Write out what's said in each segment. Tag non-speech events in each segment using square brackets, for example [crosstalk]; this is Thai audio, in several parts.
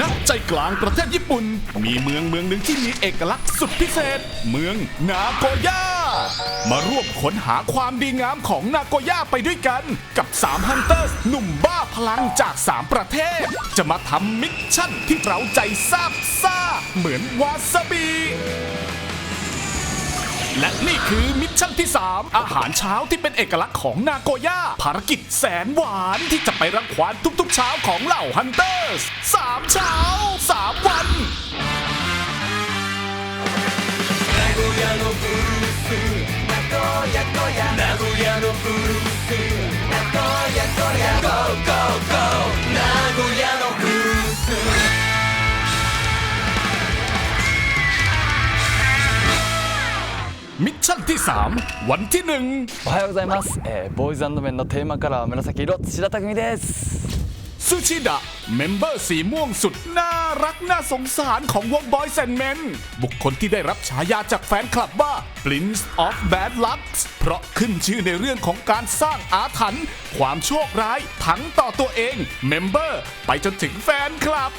ณใจกลางประเทศญี่ปุ่น มีเมืองเมืองหนึ่งที่มีเอกลักษณ์สุดพิเศษ เมืองนาโกย่า มาร่วมค้นหาความดีงามของนาโกย่าไปด้วยกัน กับ3ฮันเตอร์ หนุ่มบ้าพลังจาก 3 ประเทศ จะมาทำมิชชั่นที่เราใจซาบซ่า เหมือนวาซาบิ และนี่คือมิชชั่นที่ 3 อาหารเช้าที่เป็นเอกลักษณ์ของนาโกย่าภารกิจแสนหวานที่จะไปรังควานทุกๆเช้าของเหล่าฮันเตอร์สสามเช้าสามวันมิชชั่น ที่ 3 วันที่ 1 おはようございます、えーボーイズメンのテーマカラーは紫色土田匠です ซูชิดะเมมเบอร์สีม่วงสุดน่ารักน่าสงสารของวงบอยแซนเมนบุคคลที่ได้รับฉายาจากแฟนคลับว่า Prince of Bad Luck เพราะขึ้นชื่อในเรื่องของการสร้างอาถรรพ์ความโชคร้ายทั้งต่อตัวเองเมมเบอร์ไปจนถึงแฟนคลับ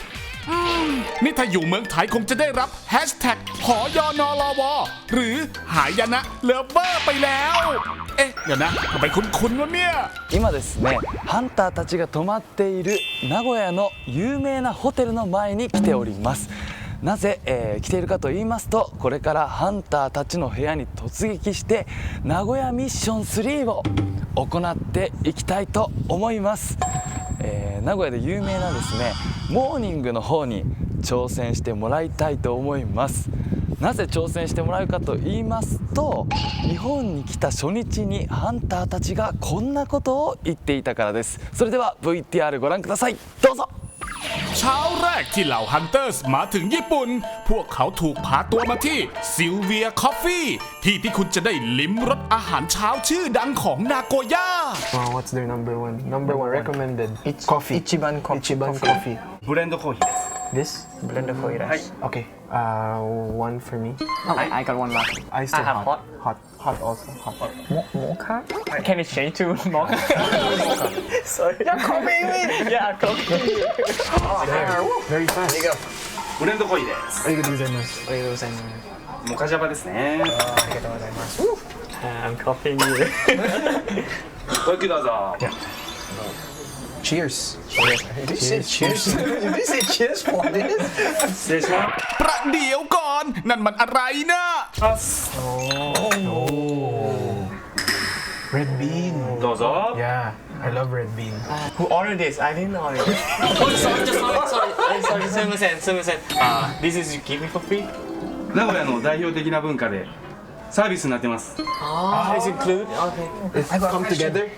อืม นี่ถ้าอยู่เมืองไทยคงจะได้รับแฮชแท็กหอยอนอรอวอหรือหายนะเลเวอร์ไปแล้ว เอ๊ะ เดี๋ยวนะทำไมคุ้นๆวะเนี่ย 今ですねハンターたちが泊まっている名古屋の有名なホテルの前に来ておりますなぜ、えー来ているかと言いますとこれからハンターたちの部屋に突撃して名古屋ミッション3を行っていきたいと思います、えー名古屋で有名なですね モーニングの方に挑戦してもらいたいと思います。なぜ挑戦してもらうかと言いますと日本に来た初日にハンターたちがこんなことを言っていたからです。それでは VTR ご覧ください。どうぞ。 เช้าแรกที่เหล่าฮันเตอร์สมาถึงญี่ปุ่น พวกเขาถูกพาตัวมาที่ซิลเวียคอฟฟี่ที่ที่คุณจะได้ลิ้มรสอาหารเช้าชื่อดังของนาโกย่า Wow, what's their number one? Number one recommended. Ich- coffee. Ichiban co- Ichiban coffee. coffee. ブレンドコーヒーです This? blender for it. Okay. Uh, one for me. Oh, I, I got one left. I still I have hot. Hot. Hot also. Hot. Mo- mocha? Can it change to mocha? [laughs] Sorry. You're copying me. Yeah, I'm copying you. Very fast. ブレンドコーヒーです Arigatou gozaimasu. ありがとうございます。モカジャバですねありがとうございます。I'm copying you. [laughs] ごゆっくりどうぞ Cheers. Did you say cheers? Did you say cheers for this? 失礼しま ประเดี๋ยวก่อน นั่นมันอะไรนะ す Red bean. どうぞ Yeah, I love red bean. Who ordered this? I didn't order it. [laughs] oh, sorry, just sorry, sorry, sorry, sorry. すみません、すみません。Ah, this is you give me for free? 名古屋の代表的な文化でサービスになってます Ah, it's included. Okay. It's come together.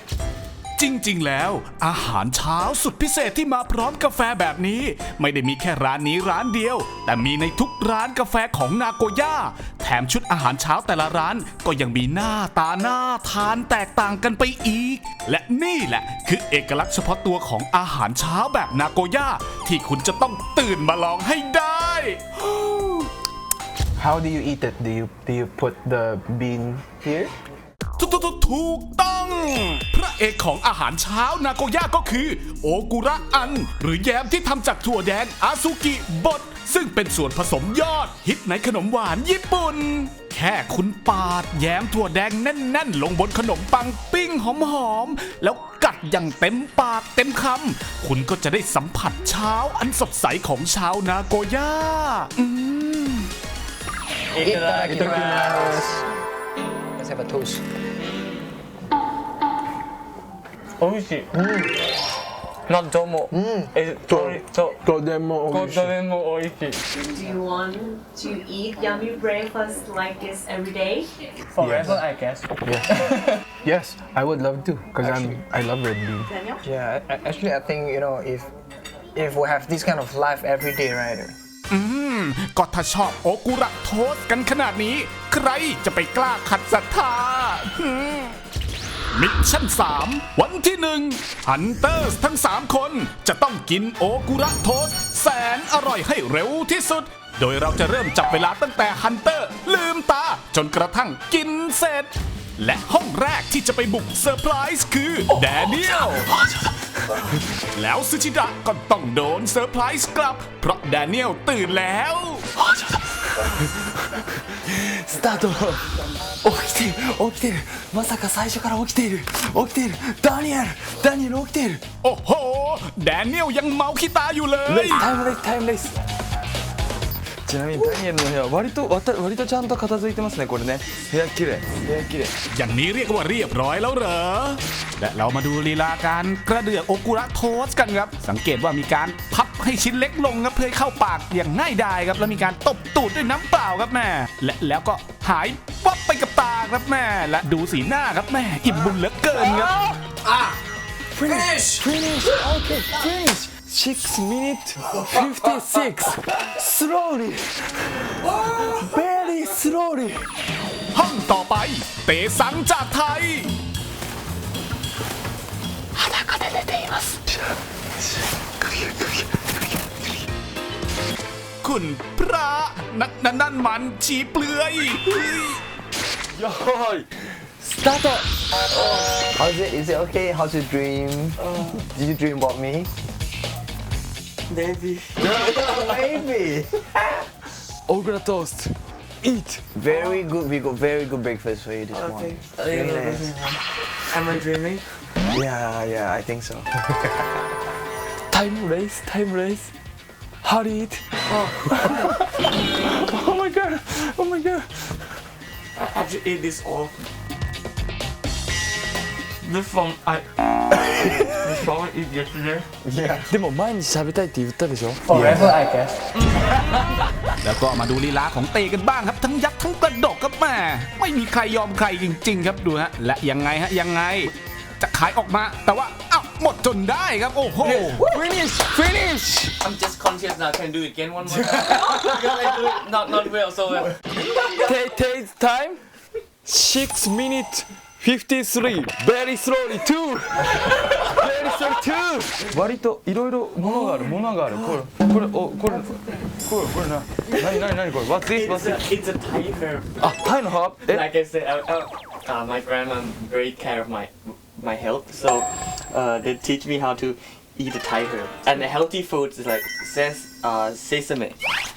จริงๆ แล้ว อาหารเช้าสุดพิเศษที่มาพร้อมกาแฟแบบนี้ ไม่ได้มีแค่ร้านนี้ร้านเดียว แต่มีในทุกร้านกาแฟของนาโกย่า แถมชุดอาหารเช้าแต่ละร้านก็ยังมีหน้าตาหน้าทานแตกต่างกันไปอีก และนี่แหละ คือเอกลักษณ์เฉพาะตัวของอาหารเช้าแบบนาโกย่า ที่คุณจะต้องตื่นมาลองให้ได้ How do you eat it? Do you do you put the bean here? ถูกถูกถูกต้อง พระเอกของอาหารเช้านาโกย่าก็คือ โอกุระอัน หรือแยมที่ทำจากถั่วแดงอาซุกิบดซึ่งเป็นส่วนผสมยอด ฮิตในขนมหวานญี่ปุ่น แค่คุณปาดแยมถั่วแดงแน่น ๆ ลงบนขนมปังปิ้งหอม ๆ แล้วกัดอย่างเต็มปากเต็มคำ คุณก็จะได้สัมผัสเช้าอันสดใสของชาวนาโกย่า อืม Itadakimasu. Let's have a toast. 美味しい。なんとも。え、と、と、 Todemo とても美味しい。 Do you want to eat yummy breakfast like this every day? Forever, I guess. [laughs] Yes, I would love to, cause I'm I love red bean. Daniel? Yeah, a- actually, I think you know if if we have this kind of life every day, right? อืม ก็ถ้าชอบโอกุระโทสกันขนาดนี้ ใครจะไปกล้าขัดศรัทธาหืมมิชชั่น 3 วันที่หนึ่งฮันเตอร์ทั้ง 3 คนจะต้องกินโอกุระโทส แสนอร่อยให้เร็วที่สุด โดยเราจะเริ่มจับเวลาตั้งแต่ฮันเตอร์ ลืมตาจนกระทั่งกินเสร็จ และห้องแรกที่จะไปบุกเซอร์ไพรส์คือแดเนียล แล้วซูชิดะก็ต้องโดนเซอร์ไพรส์กลับ เพราะแดเนียลตื่นแล้ว スタート起きてる起きてるまさか最初から起きている起きているダニエルダニエル起きている โอ้โห แดเนียลยังเมาขี้ตาอยู่เล レ ย ースタイムレースタイムレース ちなみにダニエルの部屋割とわた割とちゃんと片付いてますねこれね部屋綺麗部屋綺麗 อย่างนี้เรียกว่าเรียบร้อยแล้วเหรอ และเรามาดูลีลาการกระเดือกโอกุระโทสกันครับ สังเกตว่ามีการพับให้ชิ้นเล็กลงครับเพื่อให้เข้าปากอย่างง่ายดายครับ แล้วมีการตบตูดด้วยน้ำเปล่าครับแม่ และแล้วก็หายวับไปกับตาครับแม่ และดูสีหน้าครับแม่ อิ่มบุญเหลือเกินครับ finish okay finish 6 minute 56 slowly very slowly ห้องต่อไป เตสังจากไทย 裸で寝ています คุณพระนั่นนั่นนั่นมันชีเปลือยเฮ้ย よーいスタート How's it? Is it okay? How's your dream? Did you dream about me? baby. [laughs] baby. Okra toast. Eat. Very good. We got very good breakfast for you this okay. morning. Oh, okay. Very nice. Am I dreaming? Yeah, yeah, I think so. [laughs] time race, time race. Hurry it. Oh. [laughs] oh my god. Oh my god. I have to eat this all. This from I. this from I eat yesterday. でも毎日食べたいって言ったでしょ Forever, I guess. แล้วก็มาดูลีลาของเตกันบ้างครับ ทั้งยักษ์ทั้งกระดกครับแม่ไม่มีใครยอมใครจริง ๆ ครับดูฮะและยังไงฮะยังไง จะขายออกมา แต่ว่าอ้าวหมดจนได้ครับโอ้โห Finish Finish I'm just conscious now. Can I do it again one more time? because I do it not not well so well. Take take time 6 minute 53 very slowly two very slowly two 割といろいろものがあるものがあるこれこれおこれこれこれな何何何これ What's this? What's It's a, this? it's a tiger. あタイの葉え Like I said, uh, uh, uh, my grandma very care of my my health, so uh, they teach me how to eat a tiger. And the healthy foods is like says uh, sesame,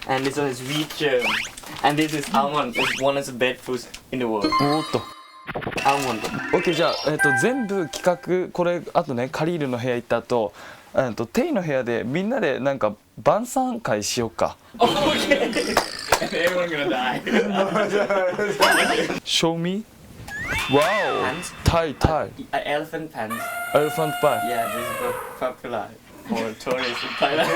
and this one is wheat germ, and this is almond. It's one of the best foods in the world. お ーっと Almond. OK じゃあ、えっと全部企画これあとねカリールの部屋行った後えっとテイの部屋でみんなでなんか晩餐会しようか Okay. and everyone gonna die. Show me Wow Pants? タイタイ Uh, elephant pants. エレファントパイ Yeah, this is very popular for tourists in Thailand.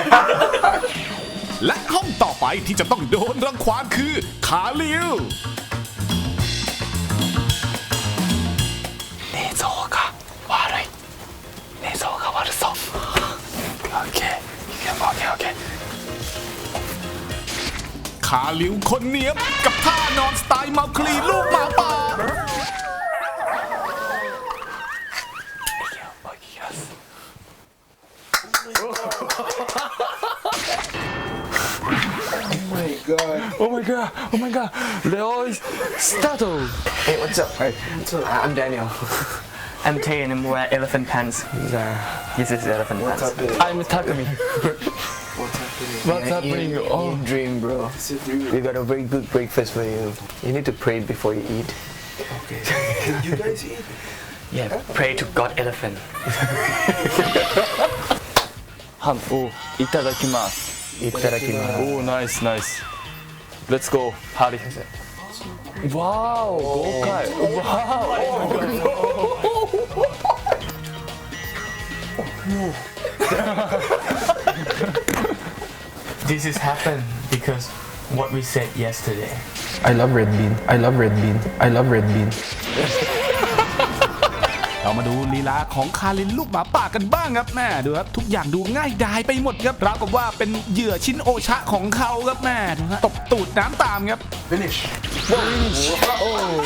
และห้องต่อไปที่จะต้องโดนรังควานคือคาลิล ขาหลิวคนเนียบ my god โอ้ my god เลโอสตาร์ท Hey, what's up? Hey, what's up? I'm Daniel. [laughs] I'm Tay and I'm wearing elephant pants. Yeah. This is elephant pants. I'm Takumi. [laughs] happening? What's yeah, happening? You, oh. dream, bro. It's a dream. We got a very good breakfast for you. You need to pray before you eat. Okay. [laughs] Can you guys eat? Yeah, ah. pray to God elephant. [laughs] Ham, oh, itadakimasu. Itadakimasu. Oh, nice, nice. Let's go, Hari. Wow, oh. Wow. Oh. [laughs] oh. this has happened because what we said yesterday. I love red bean. I love red bean. I love red bean. เรามาดูลีลาของคารินลูกหมาป่ากันบ้างครับแม่ดูครับทุกอย่างดูง่ายดายไปหมดครับราวกับว่าเป็นเหยื่อชิ้นโอชะของเขาครับแม่ดูฮะตบตูดน้ำตามครับ Finish. Finish. Oh.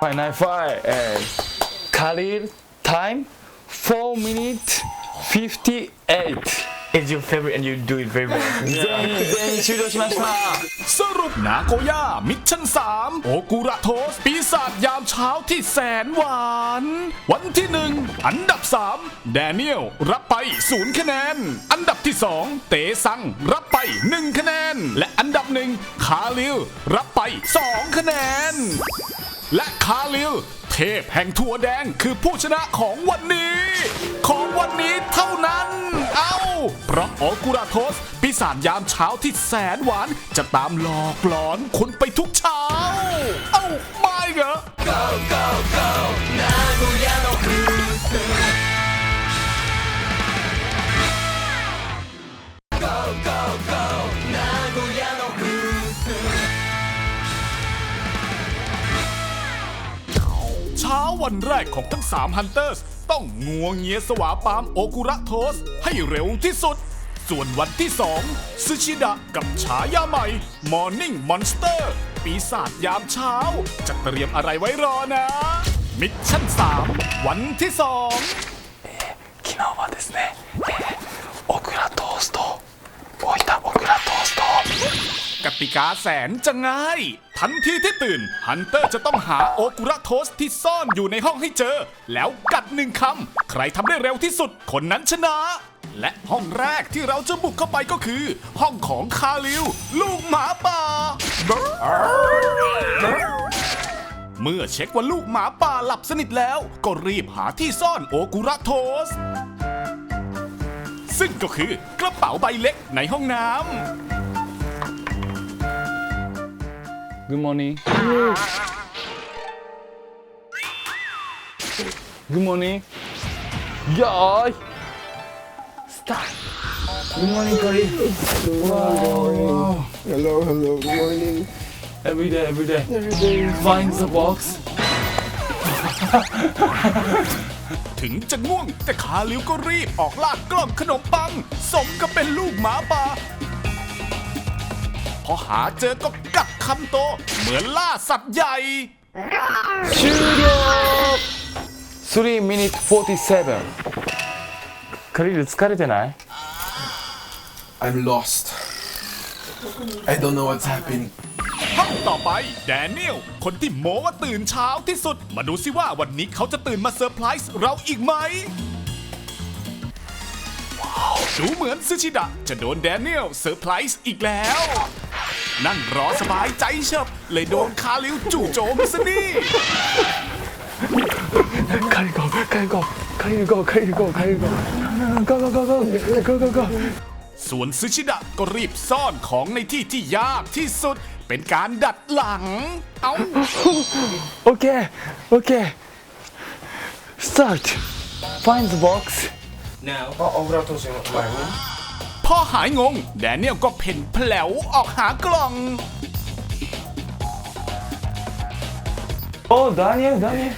Five nine five and Khalid time four minutes. 58 It's your favorite and you do it very well เด้งเด้งชิดชิสรุปนาโกย่ามิชชั่น 3 โอกุระโทส ปีศาจยามเช้าที่แสนหวาน วันที่ 1 อันดับ 3 แดเนียล รับไป 0 คะแนน อันดับที่ 2 เตซัง รับไป 1 คะแนน และอันดับ 1 คาลิล รับไป 2 คะแนน และคาลิล เทพแห่งถั่วแดงคือผู้ชนะของวันนี้ ของวันนี้เท่านั้น เอ้า เพราะโอกุราโทสปีศาจยามเช้าที่แสนหวานจะตามหลอกหลอนคนไปทุกเช้า เอ้า ไม่เหรอเช้า วันแรกของทั้ง 3 ฮันเตอร์ส ต้องงัวเงียสวาปามโอกุระโทส ให้เร็วที่สุด ส่วนวันที่ 2 ซึชิดะกับฉายาใหม่ Morning Monster ปีศาจยามเช้า จะเตรียมอะไรไว้รอนะ มิชชั่น 3 วันที่ 2 昨日はですね、えーオクラ ะ กติกาแสนจะง่าย ทันทีที่ตื่น ฮันเตอร์จะต้องหาโอกุระโทสที่ซ่อนอยู่ในห้องให้เจอ แล้วกัดหนึ่งคำ ใครทำได้เร็วที่สุดคนนั้นชนะ และห้องแรกที่เราจะบุกเข้าไปก็คือ ห้องของคาลิว ลูกหมาป่า เมื่อเช็คว่าลูกหมาป่าหลับสนิทแล้ว ก็รีบหาที่ซ่อนโอกุระโทสซึ่งก็คือกระเป๋าใบเล็กในห้องน้ำ Good morning Good morning ยอย Start Good morning Cory Wow Hello Hello Good morning Every day Every day Every day Find the box ถึงจะง่วงแต่ขาลิ้วก็รีบออกลากกล่องขนมปัง สมกับเป็นลูกหมาป่า อหาเจอก็กัดคำโต เหมือนล่าสัตว์ใหญ่ 終了3 minutes 47カリル疲れてない I'm lost. I don't know what's happening. ห้องต่อไปแดเนียล คนที่โม้ว่าตื่นเช้าที่สุด มาดูสิว่าวันนี้เขาจะตื่นมาเซอร์ไพรส์เราอีกไหม ดูเหมือนซูชิดะจะโดนแดเนียลเซอร์ไพรส์อีกแล้ว นั่งรอสบายใจเฉบเลยโดนคาริวจู่โจมซะนี่ใคาริโใคาริโใคาริโใคาริโใคริโกก็ก็ก็ก็ก็ก็ก็ส่วนซูชิดะก็รีบซ่อนของในที่ที่ยากที่สุดเป็นการดัดหลัง เอาโอเค โอเค start find the box Now, พอหายงง แดเนียลก็เพ่นแผลวออกหากล่อง Oh, Daniel, Daniel.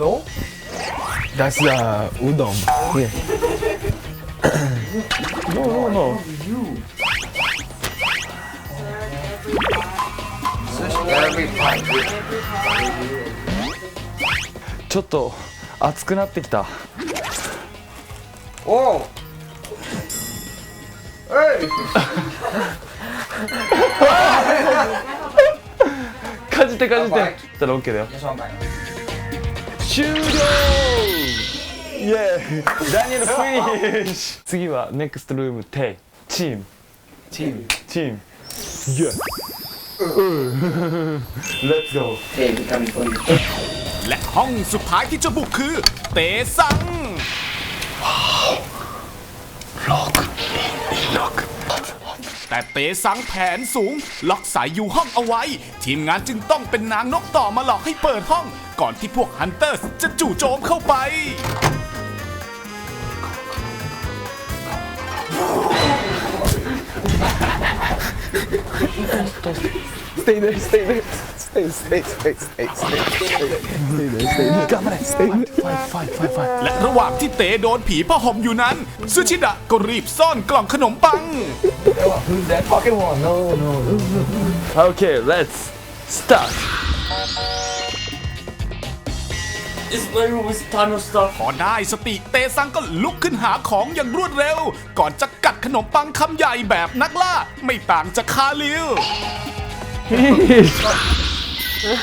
No? That's the udon. Here. No, no, no. Every time. ちょっと 熱くなってきた。おおえい。[laughs] かじってかじって。たら OK だよ。終了。イエーイ。ダニエルフィニッシュ次はネクストルームテイ。チーム。チーム。チーム。イエーイレッツゴーテイビミポイント。 ห้องสุดท้ายที่จะบุกคือ เตซังแต่เตซังแผนสูง ล็อกสายอยู่ห้องเอาไว้ ทีมงานจึงต้องเป็นนางนกต่อมาหลอกให้เปิดห้อง ก่อนที่พวกฮันเตอร์สจะจู่โจมเข้าไป Stay there, stay there. และระหว่างที่เต๋โดนผีพ่อห่มอยู่นั้นซูชิดะก็รีบซ่อนกล่องขนมปังโอเค that fucking okay, let's start. It's my room with ton of stuff. พอได้สติเตซังก็ลุกขึ้นหาของอย่างรวดเร็ว ก่อนจะกัดขนมปังคำใหญ่แบบนักล่า ไม่ต่างจากคาลิว ล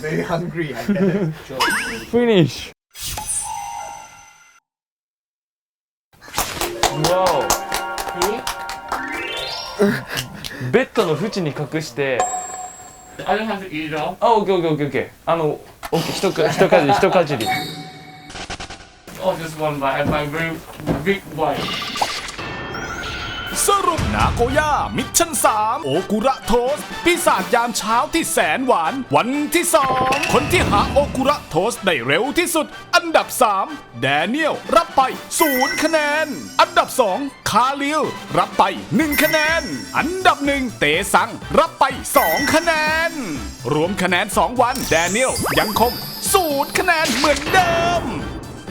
Very hungry. I get it. finish わおベッドの縁に隠して I don't have to eat it all. あオッケーオッケーオッケーオッケーあのオッケーひとか一かじり一かじり Oh, just one bite. I find very big bite. สรุปนาโกย่า มิชชั่น 3 โอกุระโทส ปีศาจยามเช้าที่แสนหวาน วันที่ 2 คนที่หาโอกุระโทสได้เร็วที่สุด อันดับ 3 แดเนียล รับไป 0 คะแนน อันดับ 2 คาลิล รับไป 1 คะแนน อันดับ 1 เตซัง รับไป 2 คะแนน รวมคะแนน 2 วัน แดเนียลยังคง 0 คะแนนเหมือนเดิม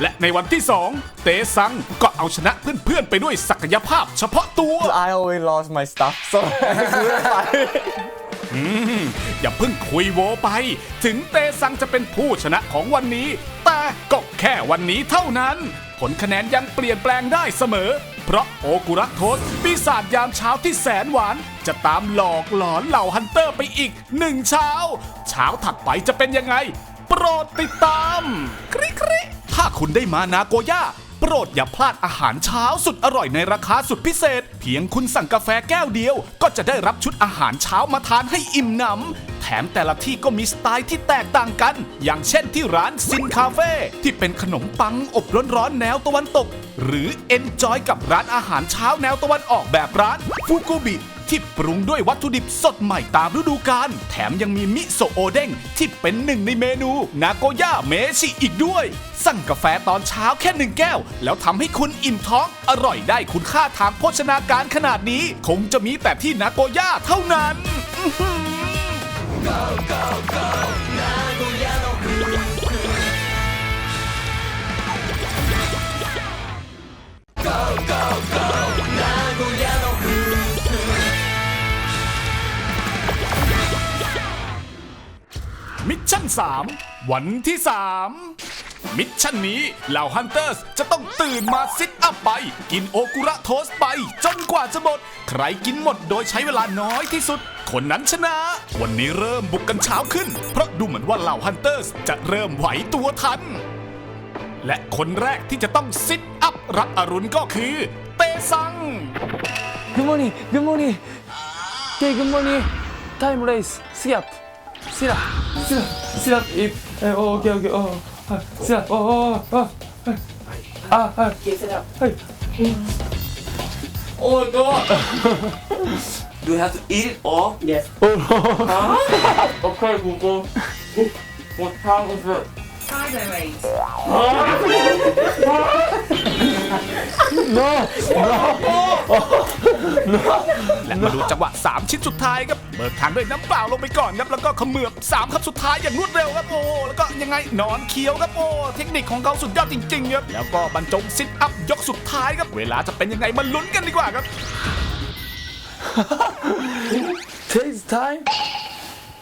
และในวันที่ 2 เตซังก็เอาชนะเพื่อนๆไปด้วยศักยภาพเฉพาะตัว I always lost my stuff, so อย่าเพิ่งคุยโวไป ถึงเตซังจะเป็นผู้ชนะของวันนี้ แต่ก็แค่วันนี้เท่านั้น ผลคะแนนยังเปลี่ยนแปลงได้เสมอ เพราะโอกุระโทสปีศาจยามเช้าที่แสนหวาน จะตามหลอกหลอนเหล่าฮันเตอร์ไปอีกหนึ่งเช้า เช้าถัดไปจะเป็นยังไง โปรดติดตาม คริคริ ถ้าคุณได้มานาโกย่าโปรดอย่าพลาดอาหารเช้าสุดอร่อยในราคาสุดพิเศษ เพียงคุณสั่งกาแฟแก้วเดียว ก็จะได้รับชุดอาหารเช้ามาทานให้อิ่มหนำแถมแต่ละที่ก็มีสไตล์ที่แตกต่างกัน อย่างเช่นที่ร้านซินคาเฟ่ที่เป็นขนมปังอบร้อนๆแนวตะวันตก หรือเอนจอยกับร้านอาหารเช้าแนวตะวันออกแบบร้านฟูกุบิ ที่ปรุงด้วยวัตถุดิบสดใหม่ตามฤดูกาลแถมยังมีมิโซโอเด้งที่เป็นหนึ่งในเมนู นาโกย่าเมชิอีกด้วย สั่งกาแฟตอนเช้าแค่หนึ่งแก้ว แล้วทำให้คุณอิ่มท้องอร่อยได้คุณค่าทางโภชนาการขนาดนี้ คงจะมีแต่ที่นาโกย่าเท่านั้นอื้อหือ มิชชั่น3 วันที่ 3 มิชชั่นนี้เหล่าฮันเตอร์สจะต้องตื่นมาซิทอัพไป กินโอกุระโทสไป จนกว่าจะหมด ใครกินหมดโดยใช้เวลาน้อยที่สุด คนนั้นชนะ วันนี้เริ่มบุกกันเช้าขึ้น เพราะดูเหมือนว่าเหล่าฮันเตอร์สจะเริ่มไหวตัวทัน และคนแรกที่จะต้องซิทอัพรับอรุณก็คือ เตซัง Good morning Good morning Okay good morning Time race Sit up Sit up Sit up Sit up If uh, oh, Okay okay oh uh, Sit up Oh oh oh Ah ah Get it up. はい Oh my god. Do you have to eat it all? Yes. Oh no Huh? okay, Google. What time is it? Tiger race. No และมาดูจังหวะ 3 ชิ้นสุดท้ายครับ เบิกทางด้วยน้ำเปล่าลงไปก่อนครับ แล้วก็เขมือบ3ครับสุดท้ายอย่างรวดเร็วครับ โอ้ แล้วก็ยังไงหนอนเคี้ยวครับ โอ้ เทคนิคของเขาสุดยอดจริงๆครับ แล้วก็บรรจงซิทอัพยกสุดท้ายครับ เวลาจะเป็นยังไงมาลุ้นกันดีกว่าครับ Today's time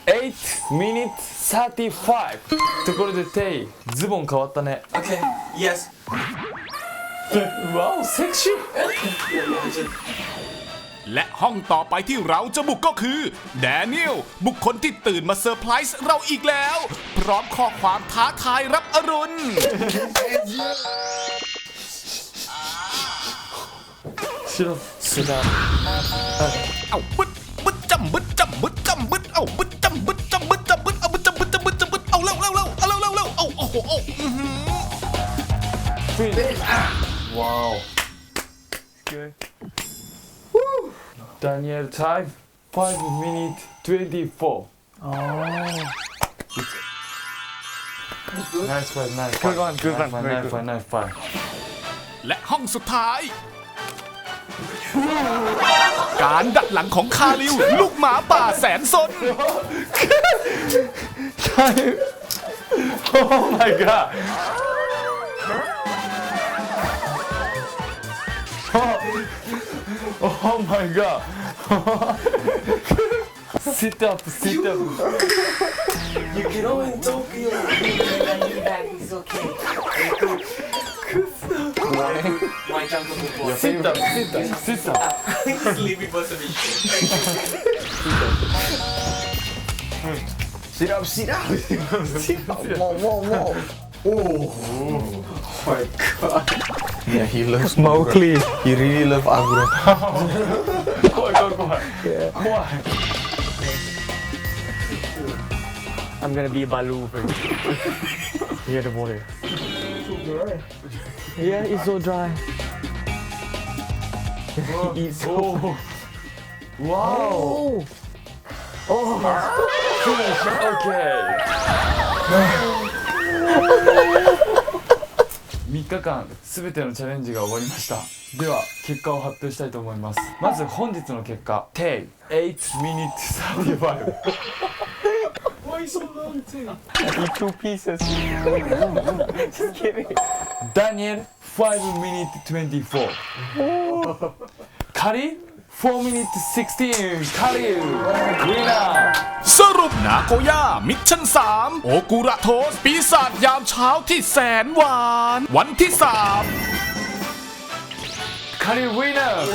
8 minutes 35ところでテイズボン変わったね Okay. Yes. わおセクシー และห้องต่อไปที่เราจะบุกก็คือแดเนียลบุคคลที่ตื่นมาเซอร์ไพรส์เราอีกแล้ว พร้อมข้อความท้าทายรับอรุณ 싫어 쓰다 เอาบึดบึดจำบึดจำบึดจำบึดเอาบึดจำบึดจำบึดจำบึดเอาบึดจำบึดจำบึดจำบึดเอาเร็วเร็วเร็วเร็วเร็วเร็าโอ้โหอ้อื้อหื Daniel time 5 minutes 24. Oh. Nice fight, nice fight. Good one, good nice one, fight, very nice good. fight, nice fight. และห้องสุดท้าย การดักหลังของคาริว ลูกหมาป่าแสนซน oh my god. Oh, oh my god. sit up sit up You can go in Tokyo. Lying back is okay. My jungle sit up sit up sit up a mission. Sit up, sit up. sit up. Whoa, whoa, whoa. Oh. my god. Yeah, he loves [laughs] Mowgli. He really loves Agro. [laughs] Yeah. I'm gonna be Baloo first. Near the water. Yeah, it's so dry. [laughs] it's so oh. Wow. Oh. oh. okay. Wow3 日間すべてのチャレンジが終わりましたでは結果を発表したいと思いますまず本日の結果 Tay 8 minutes 35 two pieces. Just kidding. Daniel 5 minutes 24カリ4 minutes 16カリウィナー สรุปนาโกย่ามิชชั่น 3 โอกุระโทสปีศาจยามเช้าที่แสนหวาน วันที่ カリウィナー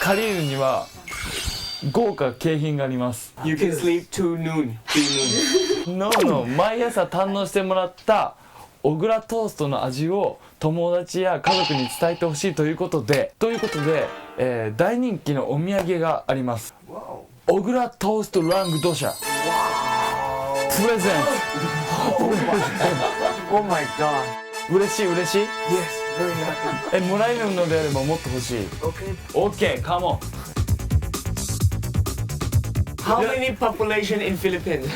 カリウには豪華景品があります You can sleep till noon. Till noon. No no 毎朝堪能してもらった小倉トーストの味を 友達や家族に伝えてほしいということでということで、えー大人気のお土産があります小倉トーストラングドシャプレゼン [laughs] Oh my god. ト嬉しい嬉しい？Yes, very happy. えもらえるのであればもっと欲しい. OK カモン How many population in Philippines? [laughs]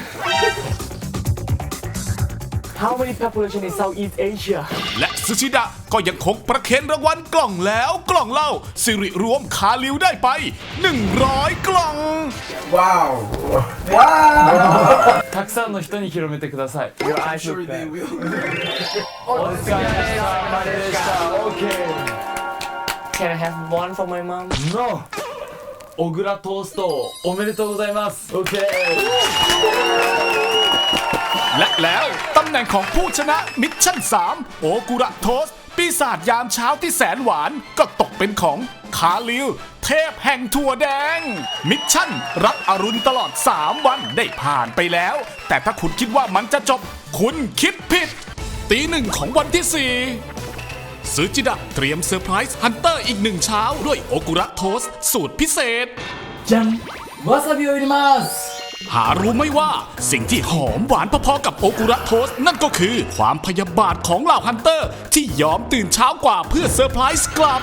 How many population in Southeast Asia? 3 และซูชิดะก็ยังคงประเคนรางวัลกล่องแล้วกล่องเล่า สิริรวมคาลิวได้ไป 100 กล่อง Wow. たくさんの人に広めてください Your eyes look bad. お疲れ様でした OK Can I have one for my mom? No 小倉トーストおめでとうございます OK และแล้วตำแหน่งของผู้ชนะมิชชั่น 3 โอกุระโทส ปีศาจยามเช้าที่แสนหวานก็ตกเป็นของคาลิว เทพแห่งถั่วแดง มิชชั่น รับอรุณตลอด 3 วันได้ผ่านไปแล้ว แต่ถ้าคุณคิดว่ามันจะจบ คุณคิดผิด ตีหนึ่งของวันที่ 4ซูจิดะเตรียมเซอร์ไพรส์ฮันเตอร์อีกหนึ่งเช้า ด้วยโอกุระโทส สูตรพิเศษ จังวาซาบิโอริมาส หารู้ไหมว่าสิ่งที่หอมหวานพอๆกับโอกุระโทสนั่นก็คือความพยาบาทของเหล่าฮันเตอร์ ที่ยอมตื่นเช้ากว่าเพื่อเซอร์ไพรส์กลับ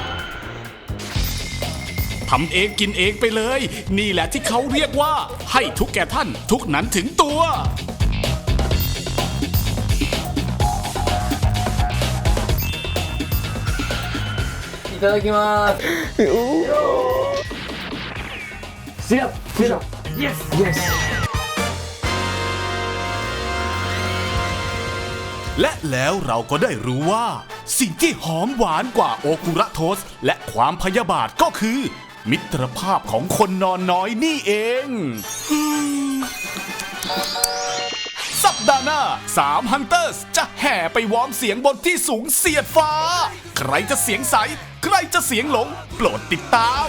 ทำเองกินเองไปเลย นี่แหละที่เขาเรียกว่า ให้ทุกแก่ท่านทุกนั้นถึงตัว いただきますシラップシラップ Yes Yes และแล้วเราก็ได้รู้ว่า สิ่งที่หอมหวานกว่าโอกุระโทส และความพยาบาทก็คือ มิตรภาพของคนนอนน้อยนี่เอง สัปดาห์หน้า3 Hunters จะแห่ไปวอร์มเสียงบนที่สูงเสียดฟ้า ใครจะเสียงใส ใครจะเสียงหลง โปรดติดตาม